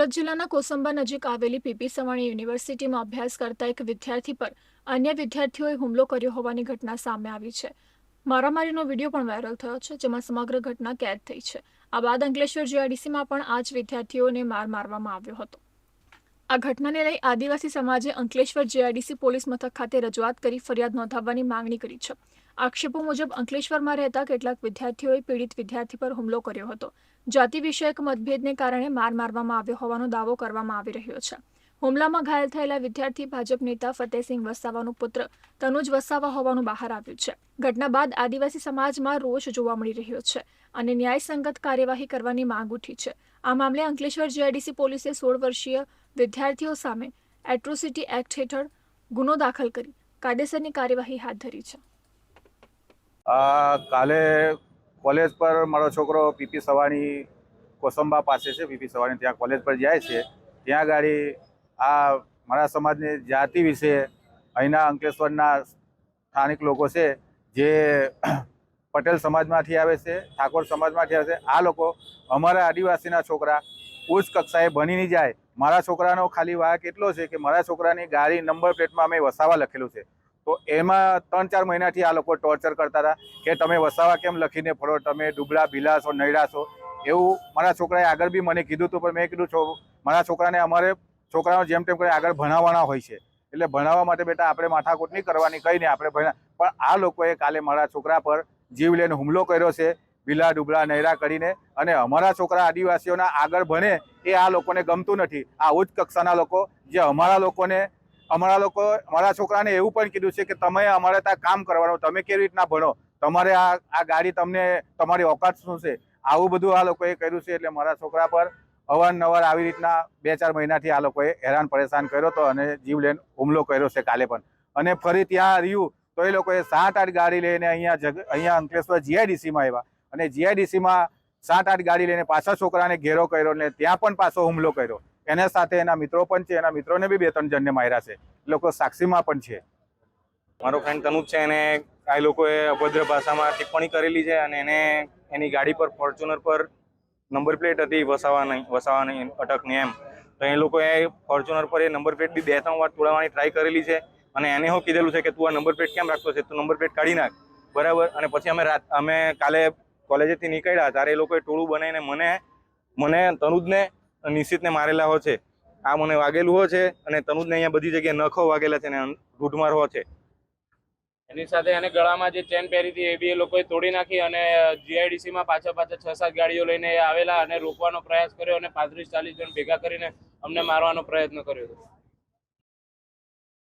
સુરત જિલ્લાના કોસંબા નજીક આવેલી પીપી સવાણી યુનિવર્સિટીમાં અભ્યાસ કરતા એક વિદ્યાર્થી પર અન્ય વિદ્યાર્થીઓએ હુમલો કર્યો હોવાની ઘટના સામે આવી છે. મારામારીનો વીડિયો પણ વાયરલ થયો છે, જેમાં સમગ્ર ઘટના કેદ થઈ છે. આ બાદ અંકલેશ્વર જીઆઈડીસીમાં પણ આ જ વિદ્યાર્થીઓને માર મારવામાં આવ્યો હતો. આ ઘટનાને લઈ આદિવાસી સમાજે અંકલેશ્વર જીઆઈડીસી પોલીસ મથક ખાતે રજૂઆત કરી ફરિયાદ નોંધાવવાની માંગણી કરી છે. આક્ષેપો મુજબ અંકલેશ્વરમાં રહેતા કેટલાક વિદ્યાર્થીઓએ પીડિત વિદ્યાર્થી પર હુમલો કર્યો હતો. જાતિ વિષયક મતભેદને કારણે માર મારવામાં આવ્યો હોવાનો દાવો કરવામાં આવી રહ્યો છે. હુમલામાં ઘાયલ થયેલા વિદ્યાર્થી ભાજપ નેતા ફતેહસિંહ વસાવાનો પુત્ર તનુજ વસાવા હોવાનું બહાર આવ્યું છે. ઘટના બાદ આદિવાસી સમાજમાં રોષ જોવા મળી રહ્યો છે અને ન્યાયસંગત કાર્યવાહી કરવાની માંગ ઉઠી છે. આ મામલે અંકલેશ્વર જીઆઈડીસી પોલીસે સોળ વર્ષીય વિદ્યાર્થીઓ સામે એટ્રોસિટી એક્ટ હેઠળ ગુનો દાખલ કરી કાયદેસરની કાર્યવાહી હાથ ધરી છે. આ કાલે કોલેજ પર મારો છોકરો પીપી સવાણી કોસંબા પાસે છે, પીપી સવાણી ત્યાં કોલેજ પર જાય છે. ત્યાં ગાડી આ મારા સમાજની જાતિ વિશે અહીંના અંકલેશ્વરના સ્થાનિક લોકો છે, જે પટેલ સમાજમાંથી આવે છે, ઠાકોર સમાજમાંથી આવે છે, આ લોકો અમારા આદિવાસીના છોકરા ઉચ્ચ કક્ષાએ ભણીની જાય મારા છોકરાનો ખાલી વાક એટલો છે કે મારા છોકરાની ગાડી નંબર પ્લેટમાં અમે વસાવા લખેલું છે. તો એમાં ત્રણ ચાર મહિનાથી આ લોકો ટોર્ચર કરતા હતા કે તમે વસાવા કેમ લખીને ફરો? તમે ડુબળા ભીલા છો નૈડા છો એવું મારા છોકરાએ આગળ બી મને કીધું હતું, પણ મેં કીધું, છો, મારા છોકરાને અમારે છોકરાઓ જેમ તેમ કરીને આગળ ભણાવવાના હોય છે. એટલે ભણાવવા માટે બેટા આપણે માથાકૂટ નહીં કરવાની, કંઈ નહીં, આપણે ભણ્યા પણ આ લોકોએ કાલે મારા છોકરા પર જીવ લઈને હુમલો કર્યો છે. ભીલા ડુબળા નૈરા કરીને અને અમારા છોકરા આદિવાસીઓના આગળ ભણે એ આ લોકોને ગમતું નથી. આ ઉચ્ચ કક્ષાના લોકો, જે અમારા લોકોને, અમારા લોકો, અમારા છોકરાને એવું પણ કીધું છે કે તમે અમારે ત્યાં કામ કરવાનું, તમે કેવી રીતના ભણો? તમારે આ આ ગાડી તમને, તમારી ઓકાત શું છે? આવું બધું આ લોકોએ કર્યું છે એટલે મારા છોકરા પર અવારનવાર આવી રીતના બે ચાર મહિનાથી આ લોકોએ હેરાન પરેશાન કર્યો હતો અને જીવલેણ હુમલો કર્યો છે કાલે પણ. અને ફરી ત્યાં રહ્યું તો એ લોકોએ સાત આઠ ગાડી લઈને અહીંયા જગ, અહીંયા અંકલેશ્વર જીઆઈડીસીમાં આવ્યા. અને જીઆઈડીસીમાં સાત, આઠ ગાડી લઈને પાછા છોકરાને ઘેરો કર્યો અને ત્યાં પણ પાછો હુમલો કર્યો. એના સાથે એના મિત્રો પણ છે, એના મિત્રોને બી બે, ત્રણ જણને માર્યા છે. લોકો સાક્ષીમાં પણ છે. મારો ફ્રેન્ડ તનુજ છે, એને આ લોકોએ અભદ્ર ભાષામાં ટિપ્પણી કરેલી છે અને એને એની ગાડી પર ફોર્ચ્યુનર પર નંબર પ્લેટ હતી વસાવા નહીં વસાવા નહીં અટકની એમ. તો એ લોકોએ ફોર્ચ્યુનર પર એ નંબર પ્લેટ બી બે, ત્રણ વાર તોડવાની ટ્રાય કરેલી છે અને એને હું કીધેલું છે કે તું આ નંબર પ્લેટ કેમ રાખતો છે? તું નંબર પ્લેટ કાઢી નાખ. બરાબર? અને પછી અમે રાત, અમે કાલે કોલેજેથી નીકળ્યા ત્યારે એ લોકોએ ટોળું બનાવીને મને મને તનુજને નિશ્ચિતને મારેલા હોય છે. આ મને વાગેલું હોય છે અને તનુજને અહીંયા બધી જગ્યાએ નખો વાગેલા છે અને ઘૂંટમાર હોય છે. એની સાથે એને ગળામાં જે ચેન પહેરી હતી એ બી એ લોકોએ તોડી નાખી અને જીઆઈડીસીમાં પાછા પાછા છ સાત ગાડીઓ લઈને આવેલા અને રોકવાનો પ્રયાસ કર્યો અને પાંત્રીસ ચાલીસ જણ ભેગા કરીને અમને મારવાનો પ્રયત્ન કર્યો હતો.